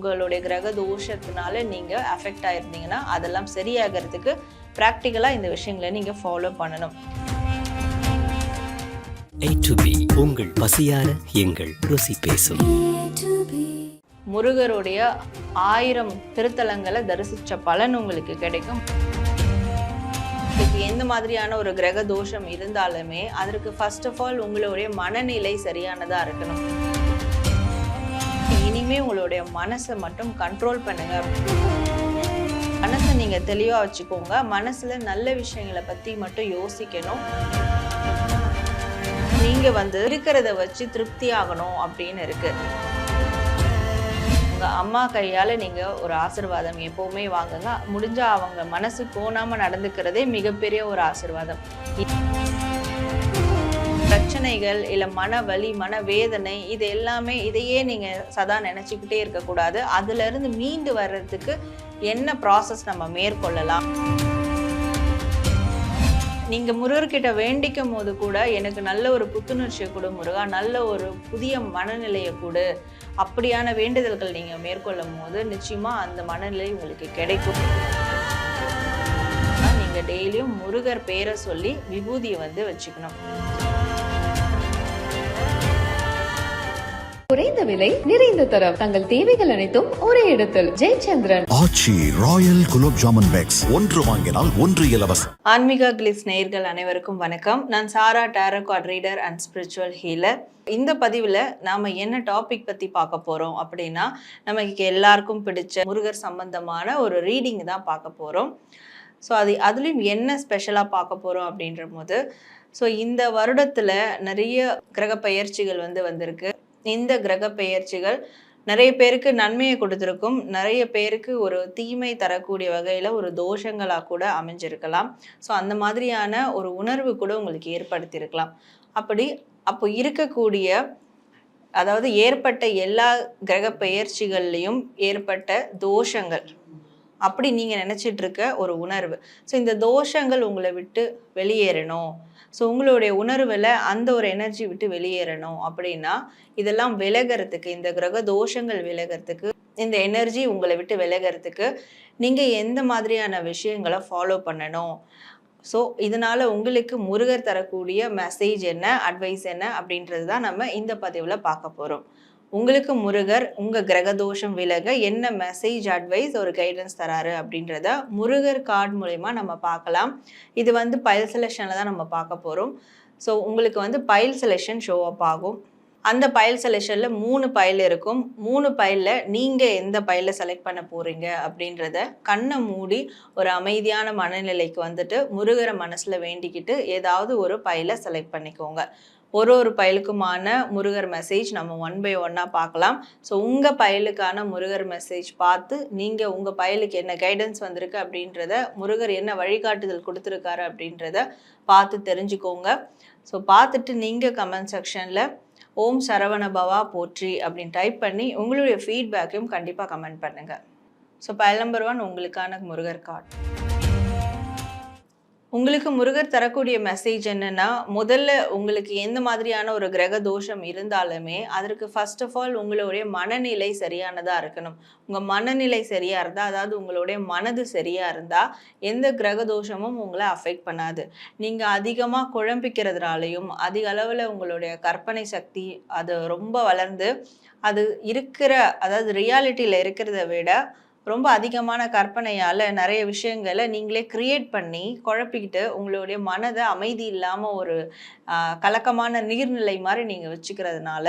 உங்களுடைய கிரக தோஷத்தினால நீங்கள் அஃபெக்ட் ஆயிருந்தீங்கன்னா அதெல்லாம் சரியாகிறதுக்கு ப்ராக்டிக்கலாக இந்த விஷயங்களை நீங்கள் ஃபாலோ பண்ணணும். To B உங்கள் பசியார எங்கள் ருசி பேசும். முருகருடைய ஆயிரம் திருத்தலங்களை தரிசிச்ச பலன் உங்களுக்கு கிடைக்கும். இதுக்கு எந்த மாதிரியான ஒரு கிரக தோஷம் இருந்தாலுமே அதற்கு ஃபர்ஸ்ட் ஆஃப் ஆல் உங்களுடைய மனநிலை சரியானதா இருக்கணும். எப்பவுமே உங்களுடைய மனசை மட்டும் கண்ட்ரோல் பண்ணுங்க. மனசை நீங்க தெளிவா வச்சுக்கோங்க. மனசுல நல்ல விஷயங்களை பத்தி மட்டும் யோசிக்கணும். நீங்க வந்து இருக்கிறத வச்சு திருப்தி ஆகணும் அப்படின்னு இருக்கு. உங்க அம்மா கையால நீங்க ஒரு ஆசிர்வாதம் எப்பவுமே வாங்குங்க. முடிஞ்சா அவங்க மனசு கோணாம நடந்துக்கிறதே மிகப்பெரிய ஒரு ஆசிர்வாதம். பிரச்சனைகள் இல்லை மன வலி மன வேதனை இது எல்லாமே இதையே நீங்கள் சதா நினச்சிக்கிட்டே இருக்கக்கூடாது. அதுலேருந்து மீண்டு வர்றதுக்கு என்ன ப்ராசஸ் நம்ம மேற்கொள்ளலாம்? நீங்கள் முருகர்கிட்ட வேண்டிக்கும் போது கூட எனக்கு நல்ல ஒரு புத்துணர்ச்சியை கொடு முருகா நல்ல ஒரு புதிய மனநிலையை கொடு. அப்படியான வேண்டுதல்கள் நீங்கள் மேற்கொள்ளும் போது நிச்சயமாக அந்த மனநிலை உங்களுக்கு கிடைக்கும். நீங்கள் டெய்லியும் முருகர் பேரை சொல்லி விபூதியை வந்து வச்சுக்கணும். குறைந்த விலை நிறைந்த தரம். தங்கள் தேவைகள் அனைத்தும் ஒரே இடத்தில். Jayachandran. Aachi royal gulab jamun packs. ஒன்று வாங்கினால் ஒன்று இலவசம். ஆன்மீகா கிளிஸ் நேயர்கள் அனைவருக்கும் வணக்கம். நான் Sara tarot card reader and spiritual healer இந்த பதிவில் நாம் என்ன டாபிக் பற்றி பார்க்க போகிறோம் அப்படின்னா நமக்கு எல்லாருக்கும் பிடிச்ச முருகர் சம்பந்தமான ஒரு ரீடிங் தான் பார்க்க போகிறோம் ஸோ அது அதுலேயும் என்ன ஸ்பெஷலாக பார்க்க போகிறோம் அப்படின்ற போது ஸோ இந்த வருடத்தில் நிறைய கிரக பெயர்ச்சிகள் வந்து வந்திருக்கு. இந்த கிரக பெயர்ச்சிகள் நிறைய பேருக்கு நன்மையை கொடுத்துருக்கும். நிறைய பேருக்கு ஒரு தீமை தரக்கூடிய வகையில் ஒரு தோஷங்களாக கூட அமைஞ்சிருக்கலாம். ஸோ அந்த மாதிரியான ஒரு உணர்வு கூட உங்களுக்கு ஏற்படுத்தியிருக்கலாம். அப்படி அப்போ இருக்கக்கூடிய அதாவது ஏற்பட்ட எல்லா கிரக பெயர்ச்சிகள்லையும் ஏற்பட்ட தோஷங்கள் அப்படி நீங்கள் நினச்சிட்டு இருக்க ஒரு உணர்வு. ஸோ இந்த தோஷங்கள் உங்களை விட்டு வெளியேறணும். ஸோ உங்களுடைய உணர்வில் அந்த ஒரு எனர்ஜி விட்டு வெளியேறணும் அப்படின்னா இதெல்லாம் விலகிறதுக்கு இந்த கிரக தோஷங்கள் விலகிறதுக்கு இந்த எனர்ஜி உங்களை விட்டு விலகிறதுக்கு நீங்கள் எந்த மாதிரியான விஷயங்களை ஃபாலோ பண்ணணும்? ஸோ இதனால் உங்களுக்கு முருகர் தரக்கூடிய மெசேஜ் என்ன அட்வைஸ் என்ன அப்படின்றது தான் நம்ம இந்த பதிவில் பார்க்க போகிறோம் உங்களுக்கு முருகர் உங்கள் கிரகதோஷம் விலக என்ன மெசேஜ் அட்வைஸ் ஒரு கைடன்ஸ் தராரு அப்படின்றத முருகர் கார்டு மூலயமா நம்ம பார்க்கலாம். இது வந்து பயல் செலெக்ஷனில் தான் நம்ம பார்க்க போகிறோம் ஸோ உங்களுக்கு வந்து பயல் செலெக்ஷன் ஷோ அப் ஆகும். அந்த பயல் செலெக்ஷனில் மூணு பயல் இருக்கும். மூணு பயலில் நீங்கள் எந்த பயலை செலக்ட் பண்ண போகிறீங்க அப்படின்றத கண்ணை மூடி ஒரு அமைதியான மனநிலைக்கு வந்துட்டு முருகரை மனசில் வேண்டிக்கிட்டு ஏதாவது ஒரு பயலை செலக்ட் பண்ணிக்கோங்க. ஒரு ஒரு பயலுக்குமான முருகர் மெசேஜ் நம்ம ஒன் பை ஒன்னாக பார்க்கலாம். ஸோ உங்கள் பயலுக்கான முருகர் மெசேஜ் பார்த்து நீங்கள் உங்கள் பயலுக்கு என்ன கைடன்ஸ் வந்திருக்கு அப்படின்றத முருகர் என்ன வழிகாட்டுதல் கொடுத்துருக்காரு அப்படின்றத பார்த்து தெரிஞ்சுக்கோங்க. ஸோ பார்த்துட்டு நீங்கள் கமெண்ட் செக்ஷனில் ஓம் சரவண பவா போற்றி அப்படின்னு டைப் பண்ணி உங்களுடைய ஃபீட்பேக்கையும் கண்டிப்பாக கமெண்ட் பண்ணுங்கள் ஸோ பயல் நம்பர் ஒன் உங்களுக்கான முருகர் கார்டு. உங்களுக்கு முருகர் தரக்கூடிய மெசேஜ் என்னன்னா முதல்ல உங்களுக்கு எந்த மாதிரியான ஒரு கிரக தோஷம் இருந்தாலுமே அதற்கு ஃபர்ஸ்ட் ஆஃப் ஆல் உங்களுடைய மனநிலை சரியானதா இருக்கணும். உங்க மனநிலை சரியா இருந்தா அதாவது உங்களுடைய மனது சரியா இருந்தா எந்த கிரக தோஷமும் உங்களை அஃபெக்ட் பண்ணாது. நீங்க அதிகமா குழம்பிக்கிறதுனாலையும் அதிக அளவுல உங்களுடைய கற்பனை சக்தி அது ரொம்ப வளர்ந்து அது இருக்கிற அதாவது ரியாலிட்டியில இருக்கிறத விட ரொம்ப அதிகமான கற்பனையால் நிறைய விஷயங்களை நீங்களே கிரியேட் பண்ணி குழப்பிக்கிட்டு உங்களுடைய மனதை அமைதி இல்லாமல் ஒரு கலக்கமான நீர்நிலை மாதிரி நீங்கள் வச்சுக்கிறதுனால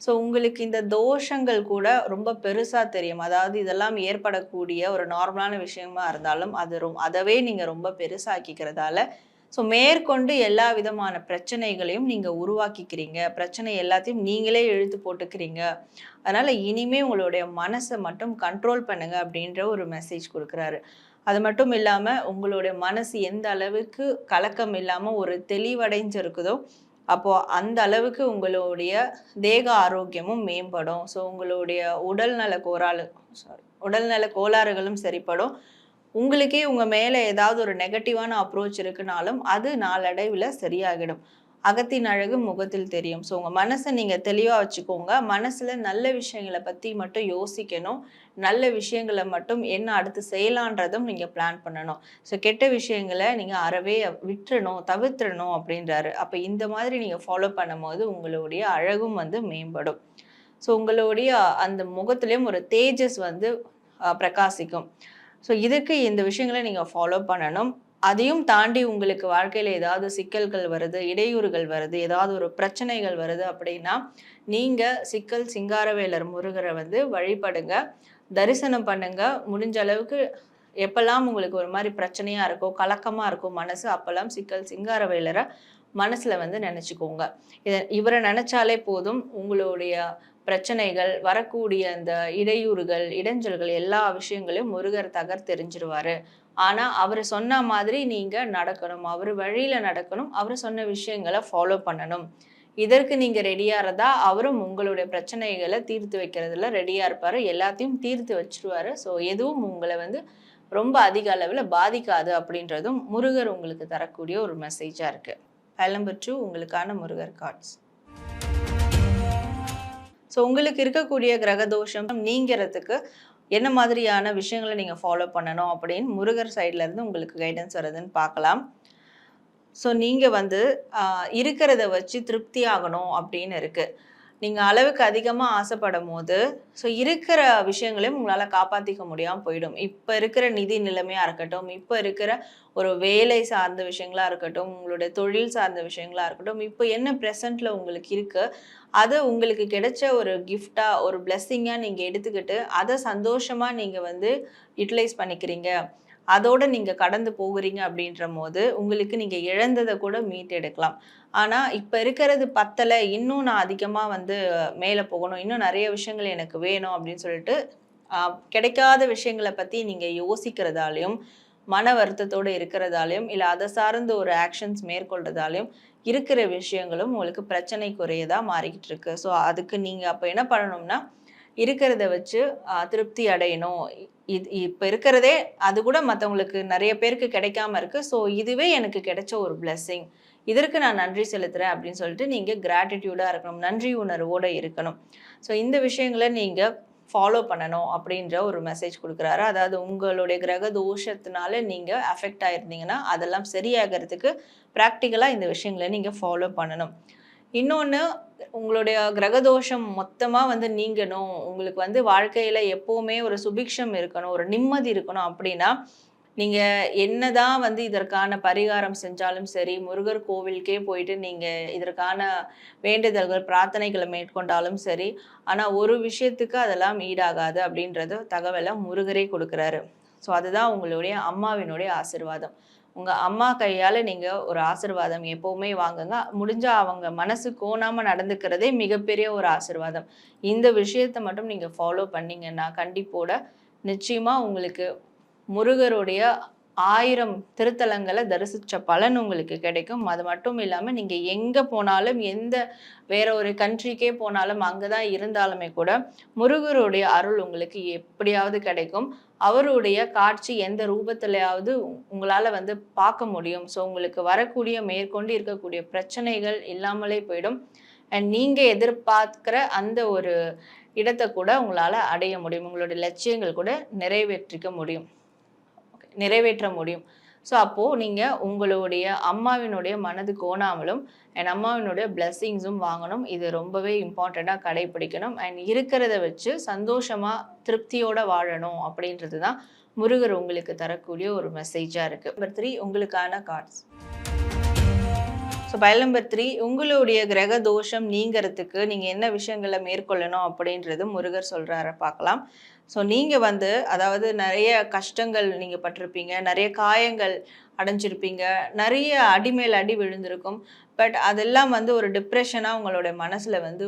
ஸோ உங்களுக்கு இந்த தோஷங்கள் கூட ரொம்ப பெருசாக தெரியும். அதாவது இதெல்லாம் ஏற்படக்கூடிய ஒரு நார்மலான விஷயமா இருந்தாலும் அது ரொம் அதவே நீங்கள் ரொம்ப பெருசாக்கிக்கிறதால ஸோ மேற்கொண்டு எல்லா விதமான பிரச்சனைகளையும் நீங்கள் உருவாக்கிக்கிறீங்க. பிரச்சனை எல்லாத்தையும் நீங்களே இழுத்து போட்டுக்கிறீங்க. அதனால் இனிமே உங்களுடைய மனசை மட்டும் கண்ட்ரோல் பண்ணுங்க அப்படின்ற ஒரு மெசேஜ் கொடுக்குறாரு. அது மட்டும் இல்லாமல் உங்களுடைய மனசு எந்த அளவுக்கு கலக்கம் இல்லாமல் ஒரு தெளிவடைஞ்சிருக்குதோ அப்போது அந்த அளவுக்கு உங்களுடைய தேக ஆரோக்கியமும் மேம்படும். ஸோ உங்களுடைய உடல்நல கோராலு சாரி உடல்நல கோளாறுகளும் சரிப்படும். உங்களுக்கே உங்கள் மேலே ஏதாவது ஒரு நெகட்டிவான அப்ரோச் இருக்குனாலும் அது நாளடைவில் சரியாகிடும். அகத்தின் அழகு முகத்தில் தெரியும். ஸோ உங்கள் மனசை நீங்கள் தெளிவாக வச்சுக்கோங்க. மனசில் நல்ல விஷயங்களை பற்றி மட்டும் யோசிக்கணும். நல்ல விஷயங்களை மட்டும் என்ன அடுத்து செய்யலான்றதும் நீங்கள் பிளான் பண்ணணும். ஸோ கெட்ட விஷயங்களை நீங்கள் அறவே விட்டுறணும் தவிர்த்துறணும் அப்படின்றாரு. அப்போ இந்த மாதிரி நீங்கள் ஃபாலோ பண்ணும்போது உங்களுடைய அழகும் வந்து மேம்படும். ஸோ உங்களுடைய அந்த முகத்துலேயும் ஒரு தேஜஸ் வந்து பிரகாசிக்கும். ஸோ இதுக்கு இந்த விஷயங்களை நீங்கள் ஃபாலோ பண்ணணும். அதையும் தாண்டி உங்களுக்கு வாழ்க்கையில் ஏதாவது சிக்கல்கள் வருது இடையூறுகள் வருது ஏதாவது ஒரு பிரச்சனைகள் வருது அப்படின்னா நீங்கள் சிக்கல் சிங்காரவேலர் முருகரை வந்து வழிபடுங்க. தரிசனம் பண்ணுங்க. முடிஞ்ச அளவுக்கு எப்பெல்லாம் உங்களுக்கு ஒரு மாதிரி பிரச்சனையாக இருக்கோ கலக்கமாக இருக்கும் மனசு அப்போல்லாம் சிக்கல் சிங்காரவேலரை மனசில் வந்து நினச்சிக்கோங்க. இதை இவரை நினச்சாலே போதும் உங்களுடைய பிரச்சனைகள் வரக்கூடிய அந்த இடையூறுகள் இடைஞ்சல்கள் எல்லா விஷயங்களையும் முருகர் தகர் தெரிஞ்சிருவாரு ஆனா அவர் சொன்ன மாதிரி நீங்க நடக்கணும். அவர் வழியில நடக்கணும். அவர் சொன்ன விஷயங்களை ஃபாலோ பண்ணணும். இதற்கு நீங்க ரெடியா இருந்தா அவரும் உங்களுடைய பிரச்சனைகளை தீர்த்து வைக்கிறதுல ரெடியா இருப்பாரு. எல்லாத்தையும் தீர்த்து வச்சிருவாரு. ஸோ எதுவும் உங்களை வந்து ரொம்ப அதிக அளவில் பாதிக்காது அப்படின்றதும் முருகர் உங்களுக்கு தரக்கூடிய ஒரு மெசேஜாக இருக்கு. நம்பர் டூ உங்களுக்கான முருகர் கார்ட்ஸ் ஸோ உங்களுக்கு இருக்கக்கூடிய கிரக தோஷம் நீங்கிறதுக்கு என்ன மாதிரியான விஷயங்களை நீங்கள் ஃபாலோ பண்ணணும் அப்படின்னு முருகர் சைட்லேருந்து உங்களுக்கு கைடன்ஸ் வருதுன்னு பார்க்கலாம். ஸோ நீங்கள் வந்து இருக்கிறத வச்சு திருப்தி ஆகணும் அப்படின்னு இருக்குது நீங்கள் அளவுக்கு அதிகமாக ஆசைப்படும் போது ஸோ இருக்கிற விஷயங்களையும் உங்களால் காப்பாற்றிக்க முடியாமல் போயிடும். இப்போ இருக்கிற நிதி நிலைமையாக இருக்கட்டும் இப்போ இருக்கிற ஒரு வேலை சார்ந்த விஷயங்களா இருக்கட்டும் உங்களுடைய தொழில் சார்ந்த விஷயங்களா இருக்கட்டும் இப்போ என்ன ப்ரெசண்ட்டில் உங்களுக்கு இருக்கு அது உங்களுக்கு கிடைச்ச ஒரு கிஃப்டாக ஒரு பிளெஸ்ஸிங்காக நீங்கள் எடுத்துக்கிட்டு அதை சந்தோஷமாக நீங்கள் வந்து யூட்டிலைஸ் பண்ணிக்கிறீங்க. அதோட நீங்கள் கடந்து போகிறீங்க அப்படின்ற போது உங்களுக்கு நீங்கள் இழந்ததை கூட மீட்டெடுக்கலாம். ஆனால் இப்போ இருக்கிறது பத்தலை. இன்னும் நான் அதிகமாக வந்து மேலே போகணும். இன்னும் நிறைய விஷயங்கள் எனக்கு வேணும் அப்படின்னு சொல்லிட்டு கிடைக்காத விஷயங்களை பற்றி நீங்கள் யோசிக்கிறதாலையும் மன வருத்தத்தோடு இருக்கிறதாலையும் இல்லை அதை சார்ந்த ஒரு ஆக்ஷன்ஸ் மேற்கொள்றதாலையும் இருக்கிற விஷயங்களும் உங்களுக்கு பிரச்சனைக்குரியதாக மாறிக்கிட்டு இருக்கு. ஸோ அதுக்கு நீங்கள் அப்போ என்ன பண்ணணும்னா இருக்கிறத வச்சு திருப்தி அடையணும். இது இப்போ இருக்கிறதே அது கூட மற்றவங்களுக்கு நிறைய பேருக்கு கிடைக்காம இருக்குது ஸோ இதுவே எனக்கு கிடைச்ச ஒரு பிளெஸ்ஸிங் இதற்கு நான் நன்றி செலுத்துகிறேன் அப்படின்னு சொல்லிட்டு நீங்கள் கிராட்டிடியூடாக இருக்கணும். நன்றி உணர்வோடு இருக்கணும். ஸோ இந்த விஷயங்களை நீங்கள் ஃபாலோ பண்ணணும் அப்படின்ற ஒரு மெசேஜ் கொடுக்குறாரு. அதாவது உங்களுடைய கிரக தோஷத்தினால நீங்கள் அஃபெக்ட் ஆகிருந்தீங்கன்னா அதெல்லாம் சரியாகிறதுக்கு ப்ராக்டிக்கலாக இந்த விஷயங்களை நீங்கள் ஃபாலோ பண்ணணும். இன்னொன்று உங்களுடைய கிரகதோஷம் மொத்தமாக வந்து நீங்கணும். உங்களுக்கு வந்து வாழ்க்கையில் எப்போவுமே ஒரு சுபிக்ஷம் இருக்கணும் ஒரு நிம்மதி இருக்கணும் அப்படின்னா நீங்கள் என்னதான் வந்து இதற்கான பரிகாரம் செஞ்சாலும் சரி முருகர் கோவிலுக்கே போயிட்டு நீங்கள் இதற்கான வேண்டுதல்கள் பிரார்த்தனைகளை மேற்கொண்டாலும் சரி ஆனால் ஒரு விஷயத்துக்கு அதெல்லாம் ஈடாகாது அப்படின்றது தகவலை முருகரே கொடுக்குறாரு. ஸோ அதுதான் உங்களுடைய அம்மாவினுடைய ஆசிர்வாதம். உங்கள் அம்மா கையால் நீங்கள் ஒரு ஆசிர்வாதம் எப்போவுமே வாங்குங்க. முடிஞ்சால் அவங்க மனசு கோணாமல் நடந்துக்கிறதே மிகப்பெரிய ஒரு ஆசிர்வாதம். இந்த விஷயத்தை மட்டும் நீங்கள் ஃபாலோ பண்ணீங்கன்னா கண்டிப்போட நிச்சயமாக உங்களுக்கு முருகருடைய ஆயிரம் திருத்தலங்களை தரிசித்த பலன் உங்களுக்கு கிடைக்கும். அது மட்டும் இல்லாமல் நீங்கள் எங்கே போனாலும் எந்த வேற ஒரு கண்ட்ரிக்கே போனாலும் அங்கே தான் இருந்தாலுமே கூட முருகருடைய அருள் உங்களுக்கு எப்படியாவது கிடைக்கும். அவருடைய காட்சி எந்த ரூபத்திலையாவது உங்களால் வந்து பார்க்க முடியும். ஸோ உங்களுக்கு வரக்கூடிய மேற்கொண்டு இருக்கக்கூடிய பிரச்சனைகள் இல்லாமலே போயிடும். அண்ட் நீங்கள் எதிர்பார்க்குற அந்த ஒரு இடத்தை கூட உங்களால் அடைய முடியும். உங்களுடைய லட்சியங்கள் கூட நிறைவேற்றிக்க முடியும். நிறைவேற்ற முடியும். ஸோ அப்போது நீங்கள் உங்களுடைய அம்மாவினுடைய மனது கோணாமலும் என் அம்மாவினுடைய பிளெஸ்ஸிங்ஸும் வாங்கணும். இது ரொம்பவே இம்பார்ட்டண்ட்டாக கடைபிடிக்கணும். அண்ட் இருக்கிறத வச்சு சந்தோஷமாக திருப்தியோடு வாழணும் அப்படின்றது தான் முருகர் உங்களுக்கு தரக்கூடிய ஒரு மெசேஜாக இருக்குது நம்பர் த்ரீ உங்களுக்கான கார்ட்ஸ் ஸோ பயல் நம்பர் த்ரீ உங்களுடைய கிரக தோஷம் நீங்கிறதுக்கு நீங்கள் என்ன விஷயங்களை மேற்கொள்ளணும் அப்படின்றது முருகர் சொல்கிறார பார்க்கலாம். ஸோ நீங்கள் வந்து அதாவது நிறைய கஷ்டங்கள் நீங்கள் பட்டிருப்பீங்க நிறைய காயங்கள் அடைஞ்சிருப்பீங்க நிறைய அடி மேல் அடி விழுந்திருக்கும். பட் அதெல்லாம் வந்து ஒரு டிப்ரெஷனாக உங்களுடைய மனசில் வந்து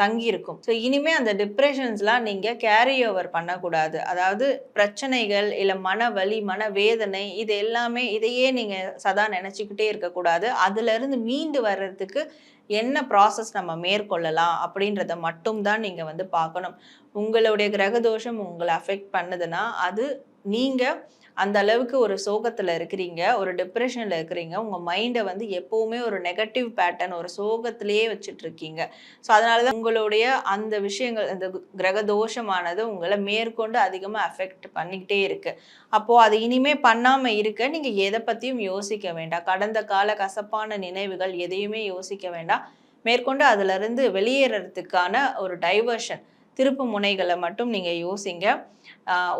தங்கியிருக்கும். ஸோ இனிமேல் அந்த டிப்ரெஷன்ஸ்லாம் நீங்கள் கேரி ஓவர் பண்ணக்கூடாது. அதாவது பிரச்சனைகள் இல்லை மன வலி மன வேதனை இது எல்லாமே இதையே நீங்கள் சதா நினச்சிக்கிட்டே இருக்கக்கூடாது. அதுலேருந்து மீண்டு வர்றதுக்கு என்ன ப்ராசஸ் நம்ம மேற்கொள்ளலாம் அப்படின்றத மட்டும்தான் நீங்கள் வந்து பார்க்கணும். உங்களுடைய கிரகதோஷம் உங்களை அஃபெக்ட் பண்ணுதுன்னா அது நீங்கள் அந்த அளவுக்கு ஒரு சோகத்தில் இருக்கிறீங்க ஒரு டிப்ரெஷனில் இருக்கிறீங்க உங்கள் மைண்டை வந்து எப்போவுமே ஒரு நெகட்டிவ் பேட்டர்ன் ஒரு சோகத்திலேயே வச்சுட்ருக்கீங்க. ஸோ அதனால தான் உங்களுடைய அந்த விஷயங்கள் அந்த கிரக தோஷமானது உங்களை மேற்கொண்டு அதிகமாக அஃபெக்ட் பண்ணிக்கிட்டே இருக்குது அப்போது அது இனிமே பண்ணாமல் இருக்க நீங்கள் எதை பற்றியும் யோசிக்க வேண்டாம். கடந்த கால கசப்பான நினைவுகள் எதையுமே யோசிக்க வேண்டாம். மேற்கொண்டு அதிலிருந்து வெளியேறதுக்கான ஒரு டைவர்ஷன் திருப்பு முனைகளை மட்டும் நீங்கள் யோசிங்க.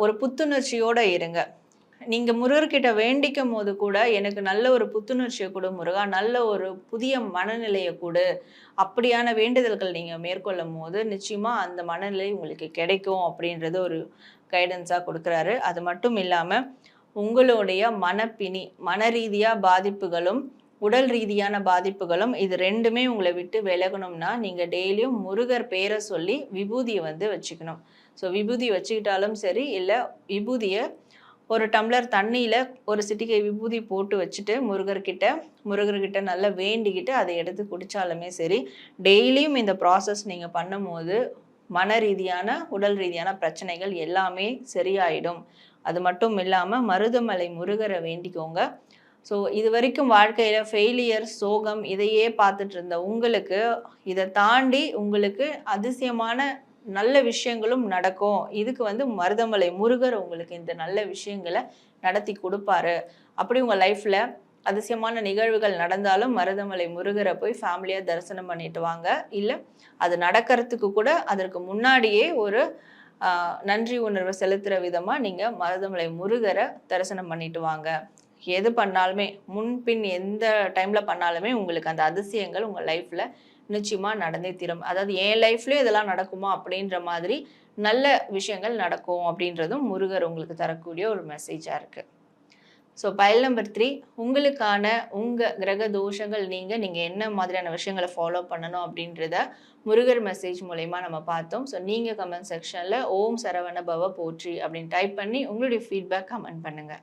ஒரு புத்துணர்ச்சியோடு இருங்க. நீங்கள் முருகர்கிட்ட வேண்டிக்கும் போது கூட எனக்கு நல்ல ஒரு புத்துணர்ச்சியை கொடு முருகா நல்ல ஒரு புதிய மனநிலையை கொடு. அப்படியான வேண்டுதல்கள் நீங்கள் மேற்கொள்ளும் போது நிச்சயமாக அந்த மனநிலை உங்களுக்கு கிடைக்கும் அப்படின்றது ஒரு கைடன்ஸாக கொடுக்குறாரு. அது மட்டும் இல்லாமல் உங்களுடைய மனப்பிணி மன ரீதியாக பாதிப்புகளும் உடல் ரீதியான பாதிப்புகளும் இது ரெண்டுமே உங்களை விட்டு விலகணும்னா நீங்கள் டெய்லியும் முருகர் பேரை சொல்லி விபூதியை வந்து வச்சுக்கணும். ஸோ விபூதி வச்சுக்கிட்டாலும் சரி இல்லை விபூதியை ஒரு டம்ளர் தண்ணியில் ஒரு சிட்டிகை விபூதி போட்டு வச்சுட்டு முருகர்கிட்ட முருகர்கிட்ட நல்லா வேண்டிக்கிட்டு அதை எடுத்து குடித்தாலுமே சரி டெய்லியும் இந்த ப்ராசஸ் நீங்கள் பண்ணும்போது மன ரீதியான உடல் ரீதியான பிரச்சனைகள் எல்லாமே சரியாயிடும். அது மட்டும் இல்லாமல் மருதமலை முருகரை வேண்டிக்கோங்க. ஸோ இது வரைக்கும் வாழ்க்கையில் ஃபெயிலியர் சோகம் இதையே பார்த்துட்டு இருந்த உங்களுக்கு இதை தாண்டி உங்களுக்கு அதிசயமான நல்ல விஷயங்களும் நடக்கும். இதுக்கு வந்து மருதமலை முருகர் உங்களுக்கு இந்த நல்ல விஷயங்களை நடத்தி கொடுப்பாரு. அப்படி உங்கள் லைஃப்பில் அதிசயமான நிகழ்வுகள் நடந்தாலும் மருதமலை முருகரை போய் ஃபேமிலியாக தரிசனம் பண்ணிட்டு வாங்க. இல்லை அது நடக்கிறதுக்கு கூட அதற்கு முன்னாடியே ஒரு நன்றி உணர்வை செலுத்துகிற விதமாக நீங்கள் மருதமலை முருகரை தரிசனம் பண்ணிட்டு வாங்க. எது பண்ணாலுமே முன்பின் எந்த டைமில் பண்ணாலுமே உங்களுக்கு அந்த அதிசயங்கள் உங்கள் லைஃப்பில் நிச்சயமாக நடந்தே தீரும். அதாவது என் லைஃப்லேயும் இதெல்லாம் நடக்குமா அப்படின்ற மாதிரி நல்ல விஷயங்கள் நடக்கும் அப்படின்றதும் முருகர் உங்களுக்கு தரக்கூடிய ஒரு மெசேஜாக இருக்குது ஸோ பயல் நம்பர் த்ரீ உங்களுக்கான உங்கள் கிரக தோஷங்கள் நீங்கள் நீங்கள் என்ன மாதிரியான விஷயங்களை ஃபாலோ பண்ணணும் அப்படின்றத முருகர் மெசேஜ் மூலயமா நம்ம பார்த்தோம். ஸோ நீங்கள் கமெண்ட் செக்ஷனில் ஓம் சரவண பவ போற்றி அப்படின்னு டைப் பண்ணி உங்களுடைய ஃபீட்பேக் கமெண்ட் பண்ணுங்கள்